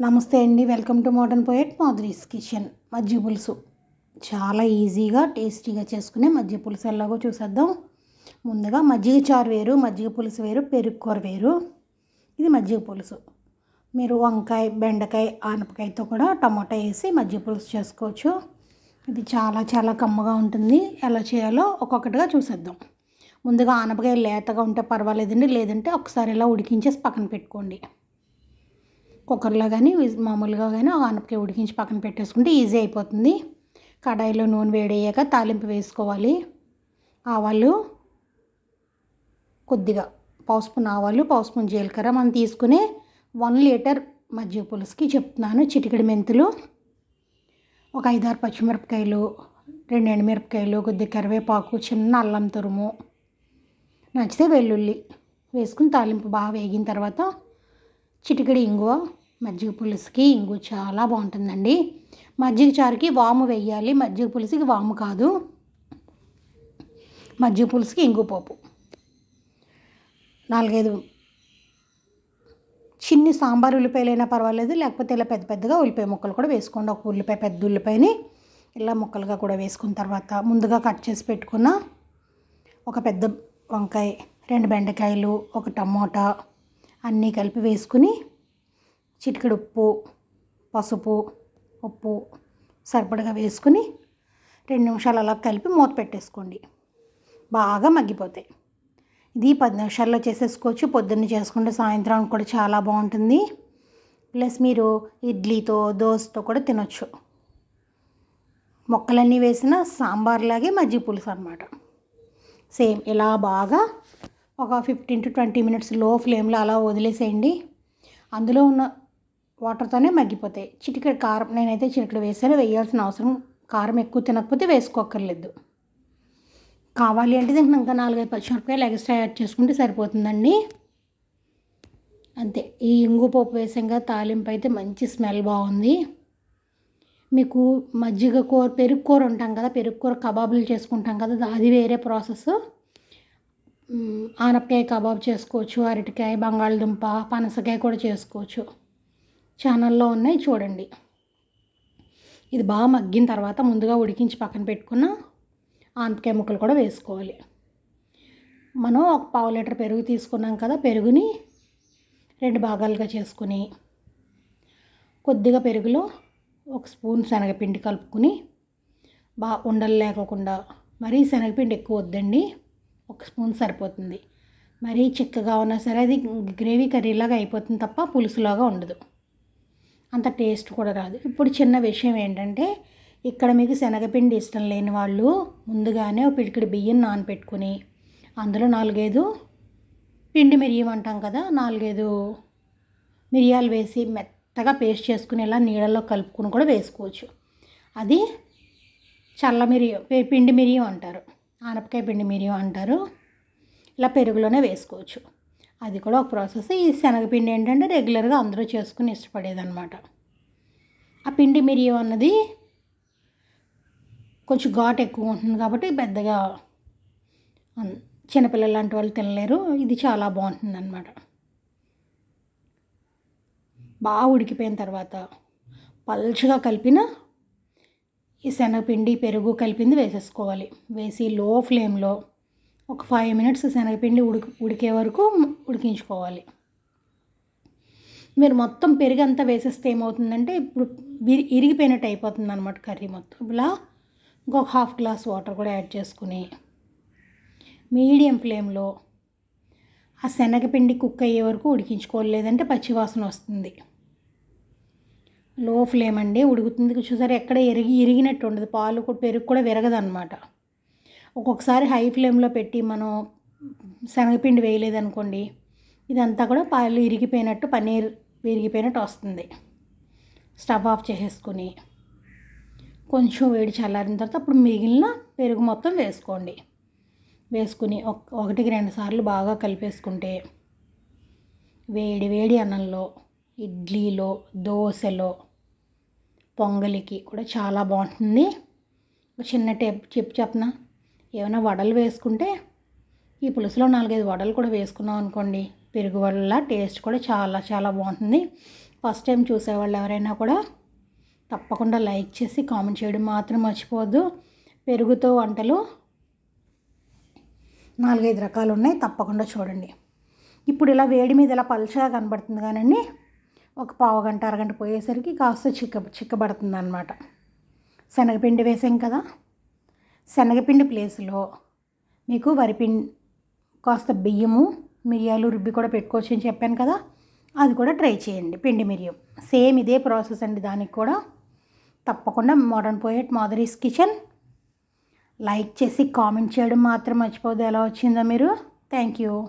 నమస్తే అండి. Welcome to modern poet Madhuri's kitchen. మజ్జి పులుసు. చాలా ఈజీగా టేస్టీగా చేసుకునే మజ్జిగ పులుసు ఎలాగో చూసేద్దాం. ముందుగా మజ్జిగ చారు వేరు మజ్జిగ పులుసు వేరు పెరుగు కూర వేరు. ఇది మజ్జిగ పులుసు. మీరు వంకాయ బెండకాయ ఆనపకాయతో కూడా టమాటా వేసి మజ్జిగ పులుసు చేసుకోవచ్చు. ఇది చాలా చాలా కమ్మగా ఉంటుంది. ఎలా చేయాలో ఒక్కొక్కటిగా చూసేద్దాం. ముందుగా ఆనపకాయ లేతగా ఉంటే పర్వాలేదండి. లేదంటే ఒకసారి ఇలా ఉడికించేసి పక్కన పెట్టుకోండి. కుక్కర్లో కానీ మామూలుగా కానీ ఆనపకాయ ఉడికించి పక్కన పెట్టేసుకుంటే ఈజీ అయిపోతుంది. కడాయిలో నూనె వేడయ్యాక తాలింపు వేసుకోవాలి. ఆవాలు కొద్దిగా పావు స్పూన్ ఆవాలు పావు స్పూన్ జీలకర్ర మనం తీసుకునే వన్ లీటర్ మజ్జిగ పులుసుకి చెప్తున్నాను. చిటికెడు మెంతులు ఒక ఐదారు పచ్చిమిరపకాయలు రెండు ఎండుమిరపకాయలు కొద్దిగా కరివేపాకు చిన్న అల్లం తురుము నచ్చితే వెల్లుల్లి వేసుకుని తాలింపు బాగా వేగిన తర్వాత చిటికెడు ఇంగువ మజ్జిగ పులుసుకి ఇంగు చాలా బాగుంటుందండి. మజ్జిగ చారుకి వాము వేయాలి. మజ్జిగ పులుసుకి వాము కాదు. మజ్జిగ పులుసుకి ఇంగు పోపు. నాలుగైదు చిన్ని సాంబార్ ఉల్లిపాయలైనా పర్వాలేదు. లేకపోతే ఇలా పెద్ద పెద్దగా ఉల్లిపాయ ముక్కలు కూడా వేసుకోండి. ఒక ఉల్లిపాయ పెద్ద ఉల్లిపాయని ఇలా ముక్కలుగా కూడా వేసుకున్న తర్వాత ముందుగా కట్ చేసి పెట్టుకున్న ఒక పెద్ద వంకాయ రెండు బెండకాయలు ఒక టమోటా అన్నీ కలిపి వేసుకుని చిటికెడు ఉప్పు పసుపు ఉప్పు సరిపడగా వేసుకుని రెండు నిమిషాలు అలా కలిపి మూత పెట్టేసుకోండి. బాగా మగ్గిపోతాయి. ఇది పది నిమిషాల్లో చేసేసుకోవచ్చు. పొద్దున్న చేసుకుంటే సాయంత్రం కూడా చాలా బాగుంటుంది. ప్లస్ మీరు ఇడ్లీతో దోశతో కూడా తినొచ్చు. మొక్కలన్నీ వేసిన సాంబార్లాగే మజ్జిగ పులుసు అనమాట సేమ్ ఇలా బాగా ఒక ఫిఫ్టీన్ టు ట్వంటీ మినిట్స్లో ఫ్లేమ్లో అలా వదిలేసేయండి. అందులో ఉన్న వాటర్తోనే మగ్గిపోతాయి. చిటికెడు కారం నేనైతే చిటికెడు వేసాను. వేయాల్సిన అవసరం కారం ఎక్కువ తినకపోతే వేసుకోక్కర్లేదు. కావాలి అంటే దీనికి ఇంకా నాలుగైదు పచ్చిమిరపకాయలు ఎక్స్ట్రా యాడ్ చేసుకుంటే సరిపోతుందండి. అంతే. ఈ ఇంగు పోపు వేసాక తాలింపు అయితే మంచి స్మెల్ బాగుంది. మీకు మజ్జిగ కూర పెరుగు కూర ఉంటాం కదా పెరుగు కూర కబాబులు చేసుకుంటాం కదా అది వేరే ప్రాసెస్. ఆనపకాయ కబాబ్ చేసుకోవచ్చు అరటికాయ బంగాళదుంప పనసకాయ కూడా చేసుకోవచ్చు. ఛానల్లో ఉన్నాయి చూడండి. ఇది బాగా మగ్గిన తర్వాత ముందుగా ఉడికించి పక్కన పెట్టుకున్న ఆనపకాయ ముక్కలు కూడా వేసుకోవాలి. మనం ఒక పావు లీటర్ పెరుగు తీసుకున్నాం కదా పెరుగుని రెండు భాగాలుగా చేసుకుని కొద్దిగా పెరుగులో ఒక స్పూన్ శనగపిండి కలుపుకుని బాగా ఉండలు లేకుండా మరీ శనగపిండి ఎక్కువ వద్దండి. ఒక స్పూన్ సరిపోతుంది. మరీ చిక్కగా ఉన్నా సరే అది గ్రేవీ కర్రీలాగా అయిపోతుంది తప్ప పులుసులాగా ఉండదు. అంత టేస్ట్ కూడా రాదు. ఇప్పుడు చిన్న విషయం ఏంటంటే ఇక్కడ మీకు శనగపిండి ఇష్టం లేని వాళ్ళు ముందుగానే ఒక పిడికిడి బియ్యం నానపెట్టుకుని అందులో నాలుగైదు పిండి మిరియం అంటాం కదా నాలుగైదు మిరియాలు వేసి మెత్తగా పేస్ట్ చేసుకుని ఇలా నీళ్ళలో కలుపుకుని కూడా వేసుకోవచ్చు. అది చల్ల మిరియం పిండి మిరియం అంటారు. ఆనపకాయ పిండి మిరియం అంటారు. ఇలా పెరుగులోనే వేసుకోవచ్చు. అది కూడా ఒక ప్రాసెస్. ఈ శనగపిండి ఏంటంటే రెగ్యులర్గా అందరూ చేసుకుని ఇష్టపడేదన్నమాట. ఆ పిండి మిరియం అన్నది కొంచెం ఘాట్ ఎక్కువ ఉంటుంది కాబట్టి పెద్దగా చిన్నపిల్లలు లాంటి వాళ్ళు తినలేరు. ఇది చాలా బాగుంటుంది అనమాట బాగా ఉడికిపోయిన తర్వాత పల్చగా కలిపిన ఈ శనగపిండి పెరుగు కలిపింది వేసేసుకోవాలి. వేసి లో ఫ్లేమ్లో ఒక ఫైవ్ మినిట్స్ శనగపిండి ఉడికి ఉడికే వరకు ఉడికించుకోవాలి. మీరు మొత్తం పెరుగు అంతా వేసేస్తే ఏమవుతుందంటే ఇప్పుడు ఇరిగిపోయినట్టు అయిపోతుంది అనమాట కర్రీ మొత్తం. ఇలా ఇంకొక హాఫ్ గ్లాస్ వాటర్ కూడా యాడ్ చేసుకుని మీడియం ఫ్లేమ్లో ఆ శనగపిండి కుక్ అయ్యే వరకు ఉడికించుకోవాలి లేదంటే పచ్చివాసన వస్తుంది. లో ఫ్లేమ్ అండి ఉడుకుతుంది. చూసారు ఎక్కడ ఎరిగి ఇరిగినట్టు ఉండదు. పాలు కూడా పెరుగు కూడా విరగదనమాట ఒక్కొక్కసారి హై ఫ్లేమ్లో పెట్టి మనం శనగపిండి వేయలేదనుకోండి ఇదంతా కూడా పాలు ఇరిగిపోయినట్టు పన్నీర్ విరిగిపోయినట్టు వస్తుంది. స్టవ్ ఆఫ్ చేసేసుకుని కొంచెం వేడి చల్లారిన తర్వాత అప్పుడు మిగిలిన పెరుగు మొత్తం వేసుకోండి. వేసుకుని ఒకటికి రెండు సార్లు బాగా కలిపేసుకుంటే వేడి వేడి అన్నంలో ఇడ్లీలో దోశలో పొంగలికి కూడా చాలా బాగుంటుంది. చిన్న టేప్ చెప్పు చెప్పన? ఏమైనా వడలు వేసుకుంటే ఈ పులుసులో నాలుగైదు వడలు కూడా వేసుకున్నాం అనుకోండి. పెరుగు వల్ల టేస్ట్ కూడా చాలా చాలా బాగుంటుంది. ఫస్ట్ టైం చూసేవాళ్ళు ఎవరైనా కూడా తప్పకుండా లైక్ చేసి కామెంట్ చేయడం మాత్రం మర్చిపోవద్దు. పెరుగుతో వంటలు నాలుగైదు రకాలు ఉన్నాయి. తప్పకుండా చూడండి. ఇప్పుడు ఇలా వేడి మీద ఇలా పలుచగా కనబడుతుంది కానండి ఒక పావు గంట అరగంట పోయేసరికి కాస్త చిక్క చిక్కబడుతుంది అనమాట శనగపిండి వేసాం కదా? శనగపిండి ప్లేస్లో మీకు వరిపిండి కాస్త బియ్యము మిరియాలు రుబ్బి కూడా పెట్టుకోవచ్చు అని చెప్పాను కదా? అది కూడా ట్రై చేయండి పిండి మిరియం. సేమ్ ఇదే ప్రాసెస్ అండి దానికి కూడా. తప్పకుండా modern poet Madhuri's kitchen. Like చేసి కామెంట్ చేయడం మాత్రం మర్చిపోదు ఎలా వచ్చిందో మీరు? Thank you.